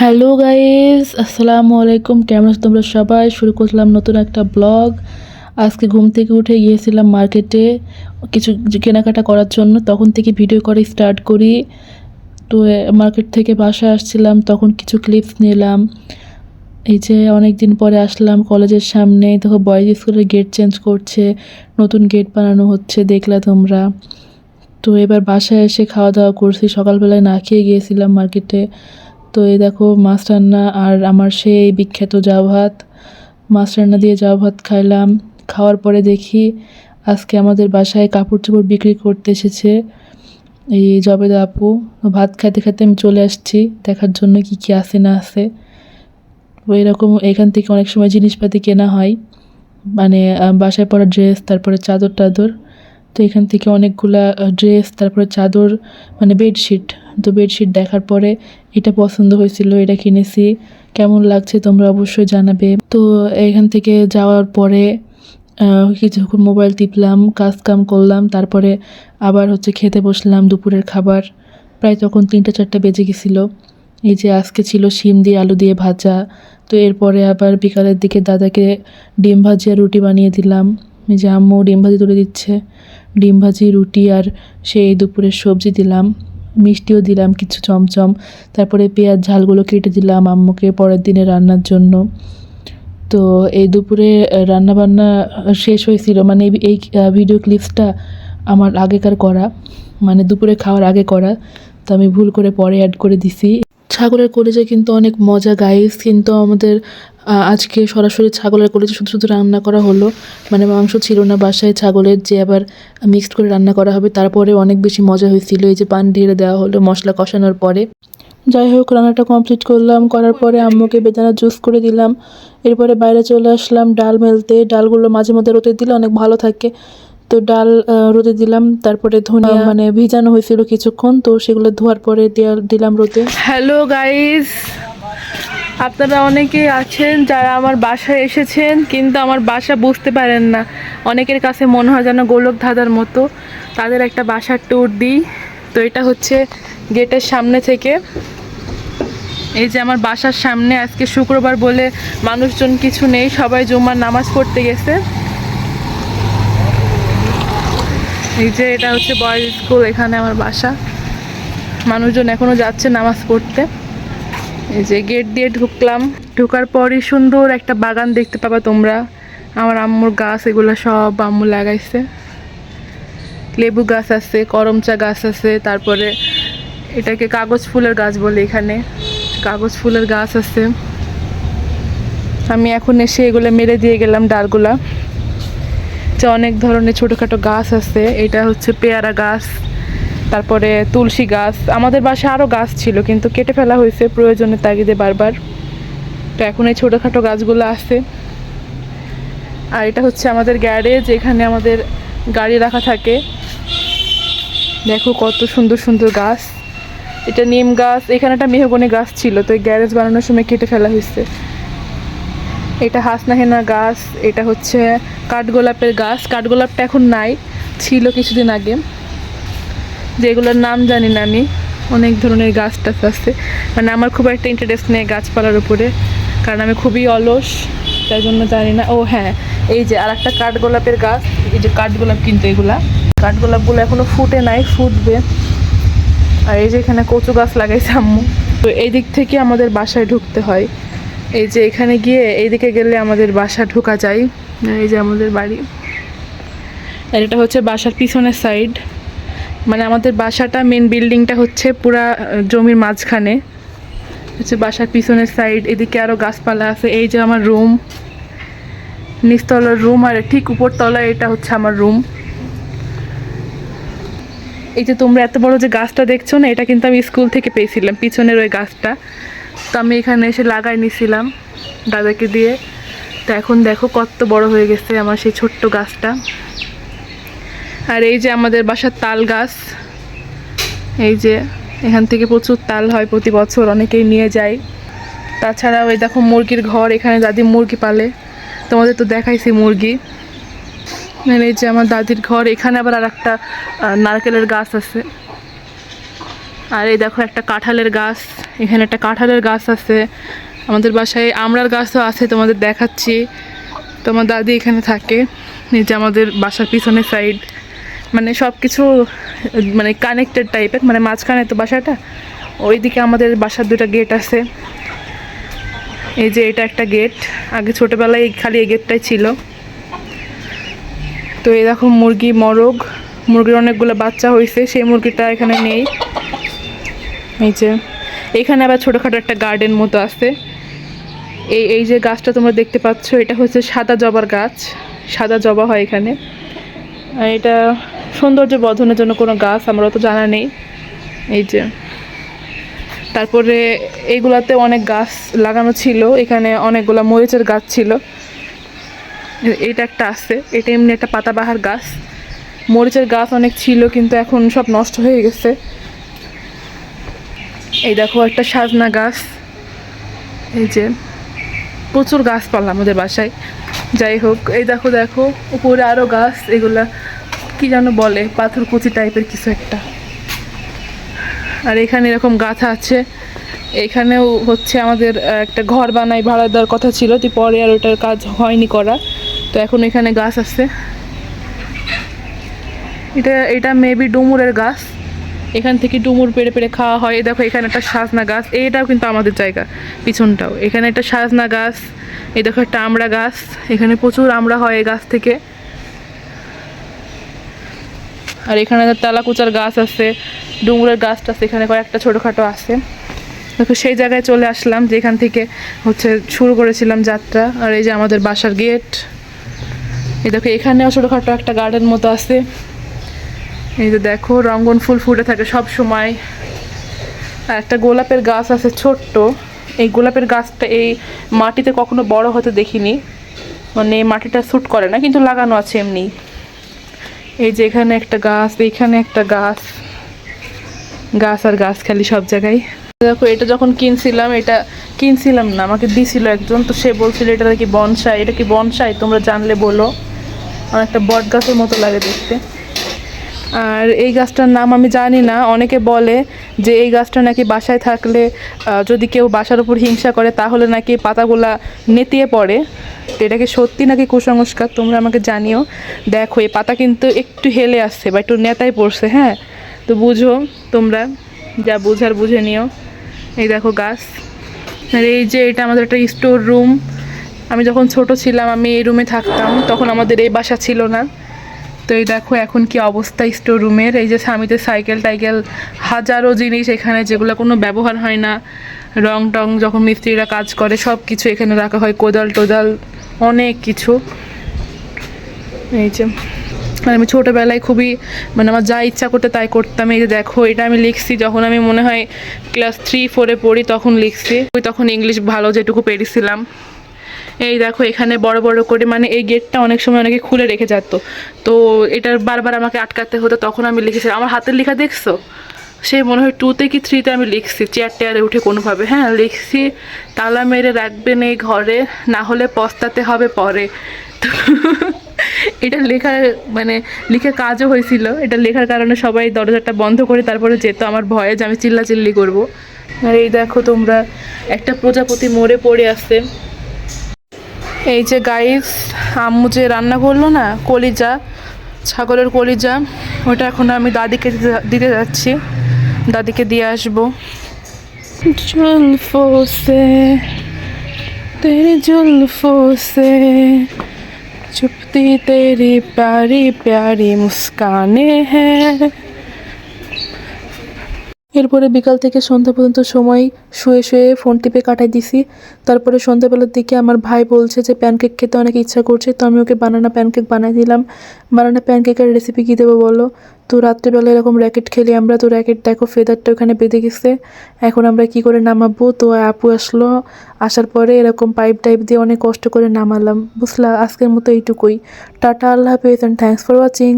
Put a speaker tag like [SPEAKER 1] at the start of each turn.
[SPEAKER 1] Hello guys আসসালামু আলাইকুম কেমন আছো তোমরা সবাই শুরু করলাম নতুন একটা ব্লগ আজকে ঘুম থেকে উঠে গিয়েছিলাম মার্কেটে কিছু কেনাকাটা করার জন্য। তখন থেকে ভিডিও করে স্টার্ট করি। তো মার্কেট থেকে বাসায় আসছিলাম। তখন কিছু ক্লিপস নিলাম। এই যে অনেক দিন পরে আসলাম কলেজের সামনে। দেখো বয়েজ স্কুলের গেট চেঞ্জ করছে। নতুন গেট বানানো হচ্ছে, দেখলা তোমরা। তো, এবার বাসায় এসে খাওয়া দাওয়া করছি। সকালবেলায় না খেয়ে গিয়েছিলাম মার্কেটে তো এই দেখো, মাছ রান্না আর আমার সেই বিখ্যাত জাউ ভাত। মাছ রান্না দিয়ে জাউ ভাত খাইলাম। খাওয়ার পরে দেখি আজকে আমাদের বাসায় কাপড় চোপড় বিক্রি করতে এসেছে এই জবেদা আপু। ভাত খাইতে খাইতে আমি চলে আসছি, দেখার জন্য কি কি আছে না আছে। এরকম এখান থেকে অনেক সময় জিনিসপাতি কেনা হয়। মানে বাসায় পরা ড্রেস তারপরে চাদর টাদর তো এখান থেকে অনেকগুলা ড্রেস তারপরে চাদর মানে বেডশিট তো বেডশিট দেখার পরে এটা পছন্দ হয়েছিল, এটা কিনেছি। কেমন লাগছে তোমরা অবশ্যই জানাবে। তো এখান থেকে যাওয়ার পরে কিছুক্ষণ মোবাইল টিপলাম কাজ কাম করলাম, তারপরে আবার হচ্ছে খেতে বসলাম দুপুরের খাবার। প্রায় তখন তিনটা, চারটা বেজে গেছিল। এই যে আজকে ছিল শিম দিয়ে আলু দিয়ে ভাজা। তো এরপরে আবার বিকালের দিকে দাদাকে ডিম ভাজি আর রুটি বানিয়ে দিলাম। এই যে আম্মু ডিম ভাজি তুলে দিচ্ছে। ডিম ভাজি রুটি আর সেই দুপুরের সবজি দিলাম, মিষ্টিও দিলাম, কিছু চমচম, তারপরে পেঁয়াজ ঝালগুলো কেটে দিলাম আম্মুকে পরের দিনে রান্নার জন্য। তো এই দুপুরে রান্না বান্না শেষ হয়েছিল মানে এই- এই ভিডিও ক্লিপসটা আমার আগেকার করা মানে দুপুরে খাওয়ার আগে করা, তো আমি ভুল করে পরে অ্যাড করে দিছি। ছাগলের কলিজা কিন্তু অনেক মজা গাইস কিন্তু আমাদের আজকে সরাসরি ছাগলের কলিজা শুধু শুধু রান্না করা হলো। মানে মাংস ছিল না বাসায়, ছাগলের যে আবার মিক্সড করে রান্না করা হবে, তারপরে অনেক বেশি মজা হয়েছিল। এই যে পান ঢেলে দেওয়া হলো মশলা কষানোর পরে। যাই হোক, রান্নাটা কমপ্লিট করলাম। করার পরে আম্মুকে বেদানা জুস করে দিলাম। এরপরে বাইরে চলে আসলাম ডাল মেলতে। ডালগুলো মাঝে মধ্যে রোদে দিলে অনেক ভালো থাকে। তো ডাল রোদে দিলাম। তারপরে ধনিয়া মানে ভিজানো হয়েছিল কিছুক্ষণ। তো সেগুলো ধোয়ার পরে দিলাম রোদে।
[SPEAKER 2] হ্যালো গাইস আপনারা অনেকেই আছেন যারা আমার বাসায় এসেছেন কিন্তু আমার বাসা বুঝতে পারেন না। অনেকের কাছে মনে হয় যেন গোলক ধাঁধার মতো। তাদের একটা বাসার ট্যুর দিই। তো এটা হচ্ছে গেটের সামনে থেকে। এই যে আমার বাসার সামনে আজকে শুক্রবার বলে মানুষজন কিছু নেই সবাই জুম্মার নামাজ পড়তে গেছে। এই যে এটা হচ্ছে বয়েজ স্কুল এখানে আমার বাসা। মানুষজন এখনও যাচ্ছে নামাজ পড়তে। এই যে গেট দিয়ে ঢুকলাম। ঢোকার পরই সুন্দর একটা বাগান দেখতে পাবা তোমরা। আমার আম্মুর গাছ, এগুলো সব আম্মু লাগাইছে। লেবু গাছ আছে, করমচা গাছ আছে, তারপরে এটাকে কাগজ ফুলের গাছ বলে এখানে। কাগজ ফুলের গাছ আছে। আমি এখন এসে এগুলো মেরে দিয়ে গেলাম ডালগুলা। যে অনেক ধরনের ছোটোখাটো গাছ আছে। এটা হচ্ছে পেয়ারা গাছ, তারপরে তুলসী গাছ। আমাদের বাসায় আরও গাছ ছিল, কিন্তু কেটে ফেলা হয়েছে প্রয়োজনের তাগিদে বারবার। তো এখন এই ছোটোখাটো গাছগুলো আছে। আর এটা হচ্ছে আমাদের গ্যারেজ, এখানে আমাদের গাড়ি রাখা থাকে। দেখো কত সুন্দর সুন্দর গাছ। এটা নিম গাছ, এখানে একটা মেহগনি গাছ ছিল, তো এই গ্যারেজ বানানোর সময় কেটে ফেলা হয়েছে। এটা হাসনাহেনা গাছ, এটা হচ্ছে কাঠগোলাপের গাছ। কাঠগোলাপটা এখন নাই, ছিল কিছুদিন আগে। যেগুলোর নাম জানি না আমি, অনেক ধরনের গাছ টাছ আছে। মানে আমার খুব একটা ইন্টারেস্ট নেই গাছপালার উপরে, কারণ আমি খুবই অলস, তাই জন্য জানি না। ও হ্যাঁ এই যে আর একটা কাঠগোলাপের গাছ, এই যে কাঠগোলাপ কিন্তু এগুলা। কাঠগোলাপগুলো এখনও ফুটে নাই, ফুটবে। আর এই যে এখানে কচু গাছ লাগাইছে আম্মু। তো এই দিক থেকে আমাদের বাসায় ঢুকতে হয়। এই যে এখানে গিয়ে এইদিকে গেলে আমাদের বাসা ঢোকা যায়। এই যে আমাদের বাড়ি। আর এটা হচ্ছে বাসার পিছনের সাইড মানে আমাদের বাসাটা মেন বিল্ডিংটা হচ্ছে পুরা জমির মাঝখানে। হচ্ছে বাসার পিছনের সাইড এদিকে আরও গাছপালা আছে। এই যে আমার রুম নিচতলার রুম আর ঠিক উপর তলায় এটা হচ্ছে আমার রুম এই যে তোমরা এত বড় যে গাছটা দেখছ না, এটা কিন্তু আমি স্কুল থেকে পেয়েছিলাম, পিছনের ওই গাছটা। তো আমি এখানে এসে লাগাই নিছিলাম দাদাকে দিয়ে। তো এখন দেখো কত বড় হয়ে গেছে আমার সেই ছোট্ট গাছটা। আর এই যে আমাদের বাসার তাল গাছ, এই যে এখান থেকে প্রচুর তাল হয় প্রতি বছর, অনেকেই নিয়ে যায়। তাছাড়াও এই দেখো মুরগির ঘর, এখানে দাদি মুরগি পালে। তোমাদের তো দেখাইছি মুরগি। মানে এই যে আমার দাদির ঘর, এখানে আবার আর একটা নারকেলের গাছ আছে। আর এই দেখো একটা কাঁঠালের গাছ। এখানে একটা কাঁঠালের গাছ আছে। আমাদের বাসায় আমড়ার গাছও আছে, তোমাদের দেখাচ্ছি। তোমার দাদি এখানে থাকে যে আমাদের বাসার পিছনের সাইড মানে সব কিছু মানে কানেক্টেড টাইপের মানে মাঝখানে তো বাসাটা, ওইদিকে আমাদের বাসার দুটা গেট আছে। এই যে এটা একটা গেট আগে ছোটোবেলায় খালি এই গেটটাই ছিল। তো এই দেখো মুরগি মরগ, মুরগির অনেকগুলো বাচ্চা হয়েছে সেই মুরগিটা এখানে নেই। এই যে এখানে আবার ছোটোখাটো একটা গার্ডেন মতো আছে। এই এই যে গাছটা তোমরা দেখতে পাচ্ছ, এটা হচ্ছে সাদা জবার গাছ। সাদা জবা হয় এখানে। এটা সৌন্দর্য বর্ধনের জন্য কোনো গাছ, আমরা তো জানা নেই। এই যে। তারপরে এইগুলাতে অনেক গাছ লাগানো ছিল। এখানে অনেকগুলো মরিচের গাছ ছিল। এটা একটা আছে। এটা এমনি একটা পাতাবাহার গাছ। মরিচের গাছ অনেক ছিল, কিন্তু এখন সব নষ্ট হয়ে গেছে। এই দেখো একটা সাজনা গাছ। এই যে প্রচুর গাছপালা আমাদের বাসায়। যাই হোক, এই দেখো দেখো, উপরে আরও গাছ, এগুলা কি যেন বলে, পাথর কুচি টাইপের কিছু একটা। আর এখানে এরকম গাছ আছে। এখানেও হচ্ছে আমাদের একটা ঘর বানাই ভাড়া দেওয়ার কথা ছিল তো পরে আর ওটার কাজ হয়নি করা। তো এখন এখানে গাছ আছে। এটা এটা মেবি ডুমুরের গাছ। এখান থেকে ডুমুর পেড়ে পেরে খাওয়া হয়। দেখো, এখানে একটা সাজনা গাছ, এটাও কিন্তু আমাদের জায়গা, পিছনটাও। এখানে একটা সাজনা গাছ, এই দেখো একটা আমড়া গাছ, এখানে প্রচুর আমড়া হয় এই গাছ থেকে। আর এখানে তালাকুচার গাছ আছে, ডুমুরের গাছটা আছে, এখানে কয়েকটা ছোটোখাটো আছে। দেখো, সেই জায়গায় চলে আসলাম, যেখান থেকে হচ্ছে শুরু করেছিলাম যাত্রা, আর এই যে আমাদের বাসার গেট। এই দেখো, এখানেও ছোটোখাটো একটা গার্ডেন মতো আছে। এই যে দেখো, রঙ্গন ফুল ফুটে থাকে সব সময় আর একটা গোলাপের গাছ আছে ছোট্ট। এই গোলাপের গাছটা এই মাটিতে কখনো বড় হতে দেখিনি। মানে মাটিটা স্যুট করে না, কিন্তু লাগানো আছে এমনি। এই যে এখানে একটা গাছ এখানে একটা গাছ। গাছ আর গাছ খালি সব জায়গায়। দেখো, এটা যখন কিনছিলাম, এটা কিনছিলাম না, আমাকে দিছিল একজন, তো সে বলছিল, এটা কি বনসাই, এটা কি বনসাই? তোমরা জানলে বলো। অনেকটা বট গাছের মতো লাগে দেখতে। আর এই গাছটার নাম আমি জানি না। অনেকে বলে যে এই গাছটা নাকি বাসায় থাকলে যদি কেউ বাসার উপর হিংসা করে, তাহলে নাকি পাতাগুলা নেতিয়ে পড়ে। তো এটা কি সত্যি নাকি কুসংস্কার? তোমরা আমাকে জানিও। দেখো, এই পাতা কিন্তু একটু হেলে আসছে বা একটু নেতায় পড়ছে হ্যাঁ? তো বুঝো তোমরা, যা বুঝার বুঝে নিও। এই দেখো গাছ। আর এই যে এটা আমাদের একটা স্টোর রুম। আমি যখন ছোট ছিলাম, আমি এই রুমে থাকতাম, তখন আমাদের এই বাসা ছিল না। তো এই দেখো এখন কি অবস্থা স্টোর রুমের এই যে স্বামীদের সাইকেল টাইকেল হাজারো জিনিস এখানে যেগুলো কোনো ব্যবহার হয় না। রং টং যখন মিস্ত্রিরা কাজ করে সব কিছু এখানে রাখা হয়, কোদাল টোদাল, অনেক কিছু। এই যে আর আমি ছোটোবেলায় খুবই মানে আমার যা ইচ্ছা করতে তাই করতাম। এই যে দেখো, এটা আমি লিখছি, যখন আমি মনে হয় ক্লাস থ্রি ফোরে পড়ি, তখন লিখছি। ওই তখন ইংলিশ ভালো যেটুকু পেরেছিলাম। এই দেখো, এখানে বড় বড় করে মানে এই গেটটা অনেক সময় অনেকে খুলে রেখে যেত। তো এটার বারবার আমাকে আটকাতে হতো, তখন আমি লিখেছি, আমার হাতের লেখা দেখছ? সেই মনে হয় টুতে কি থ্রিতে আমি লিখছি চেয়ার টেয়ারে উঠে কোনোভাবে হ্যাঁ লিখছি, তালা মেরে রাখবেন এই ঘরে, না হলে পস্তাতে হবে পরে। তো এটা লেখার মানে লিখে কাজও হয়েছিল। এটা লেখার কারণে সবাই দরজাটা বন্ধ করে তারপরে যেত। আমার ভয়ে যে আমি চিল্লাচিল্লি করব। আর এই দেখো তোমরা, একটা প্রজাপতি মরে পড়ে আছে। এই যে গাইস আম্মু যে রান্না করল না, কলিজা, ছাগলের কলিজা, ওটা এখন আমি দাদিকে দিতে যাচ্ছি। দাদিকে দিয়ে আসব। জুলফো সে তেরে জুলফো ফোসে, চুপতি তেরি প্যারি প্যারি মুস্কানে হ্যাঁ
[SPEAKER 1] এরপরে বিকাল থেকে সন্ধ্যা পর্যন্ত সময় শুয়ে শুয়ে ফোন টিপে কাটাই দিছি। তারপরে সন্ধ্যাবেলার দিকে আমার ভাই বলছে যে প্যানকেক খেতে অনেক ইচ্ছা করছে, তো আমি ওকে বানানা প্যানকেক বানাই দিলাম। বানানা প্যানকেকের রেসিপি কী দেবো বলো? তো রাত্রিবেলা এরকম র্যাকেট খেলি আমরা, তো র্যাকেট দেখো ফেদারটা ওখানে বেঁধে গেছে। এখন আমরা কি করে নামাবো? তো আপু আসলো। আসার পরে এরকম পাইপ টাইপ দিয়ে অনেক কষ্ট করে নামালাম। বুঝলা, আজকের মতো এইটুকুই। টাটা, আল্লাহ হাফেজ অ্যান্ড থ্যাংকস ফর ওয়াচিং